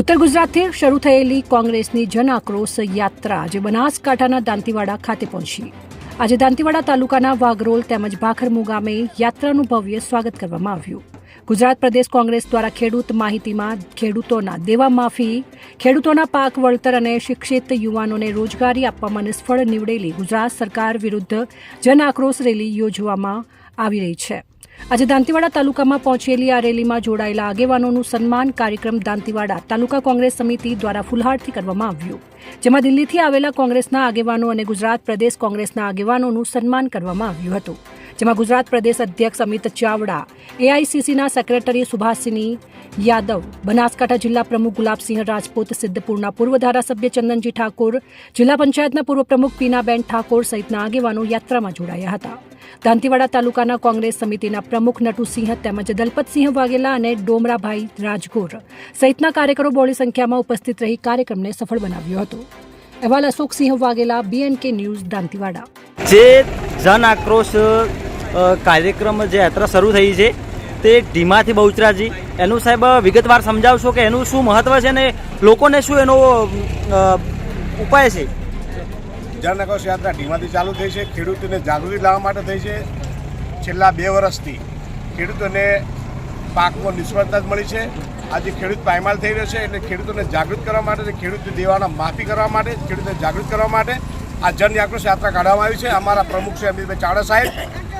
ઉત્તર ગુજરાતથી શરૂ થયેલી કોંગ્રેસની જન આક્રોશ યાત્રા આજે બનાસકાંઠાના દાંતીવાડા ખાતે પહોંચી. આજે દાંતીવાડા તાલુકાના વાગરોલ તેમજ ભાખરમુ ગામે યાત્રાનું ભવ્ય સ્વાગત કરવામાં આવ્યું. ગુજરાત પ્રદેશ કોંગ્રેસ દ્વારા ખેડૂત માહિતીમાં ખેડૂતોના દેવા માફી, ખેડૂતોના પાક વળતર અને શિક્ષિત યુવાનોને રોજગારી આપવામાં નિષ્ફળ નીવડેલી ગુજરાત સરકાર વિરુદ્ધ જન આક્રોશ રેલી યોજવામાં આવી રહી છે. આજે દાંતીવાડા તાલુકામાં પહોંચેલી આ રેલીમાં જોડાયેલા આગેવાનોનું સન્માન કાર્યક્રમ દાંતીવાડા તાલુકા કોંગ્રેસ સમિતિ દ્વારા ફુલહારથી કરવામાં આવ્યું. જેમાં દિલ્હીથી આવેલા કોંગ્રેસના આગેવાનો અને ગુજરાત પ્રદેશ કોંગ્રેસના આગેવાનોનું સન્માન કરવામાં આવ્યું હતું. જેમાં ગુજરાત પ્રદેશ અધ્યક્ષ અમિત ચાવડા એઆઈસીસીના સેક્રેટરી સુભાષસિંહ યાદવ, બનાસકાંઠા જિલ્લા પ્રમુખ ગુલાબસિંહ રાજપૂત, સિદ્ધપુરના પૂર્વ ધારાસભ્ય ચંદનજી ઠાકોર, જિલ્લા પંચાયતના પૂર્વ પ્રમુખ પીનાબેન ઠાકોર સહિતના આગેવાનો યાત્રામાં જોડાયા હતા. દાંતીવાડા તાલુકાના કોંગ્રેસ સમિતિના પ્રમુખ નટુસિંહ તેમજ દલપતસિંહ વાઘેલા અને ડોમરાભાઈ રાજગોર સહિતના કાર્યકરો બહોળી સંખ્યામાં ઉપસ્થિત રહી કાર્યક્રમને સફળ બનાવ્યો હતો. અહેવાલ અશોકસિંહ વાઘેલા બીએનકે ન્યૂઝ દાંતીવાડા. જે જન આક્રોશ કાર્યક્રમ જે યાત્રા શરૂ થઈ છે તે ઢીમાથી બહુચરાજી. એનું સાહેબ વિગતવાર સમજાવશો કે એનું શું મહત્વ છે ને લોકોને શું એનો ઉપાય છે? જનઆક્રોશ યાત્રા ઢીમાથી ચાલુ થઈ છે, ખેડૂતોને જાગૃતિ લાવવા માટે થઈ છે. છેલ્લા બે વર્ષથી ખેડૂતોને પાકમાં નિષ્ફળતા જ મળી છે. આજે ખેડૂત પાયમાલ થઈ રહ્યો છે એટલે ખેડૂતોને જાગૃત કરવા માટે અને ખેડૂત દેવાના માફી કરવા માટે ખેડૂતોને જાગૃત કરવા માટે આ જન આક્રોશ યાત્રા કાઢવામાં આવી છે. અમારા પ્રમુખ છે અમિતભાઈ ચાવડા સાહેબ.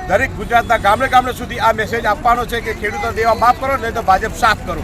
દરેક ગુજરાતના ગામડે ગામડે સુધી આ મેસેજ આપવાનો છે કે ખેડૂતો દેવા માફ કરો, નહીં તો ભાજપ સાફ કરો.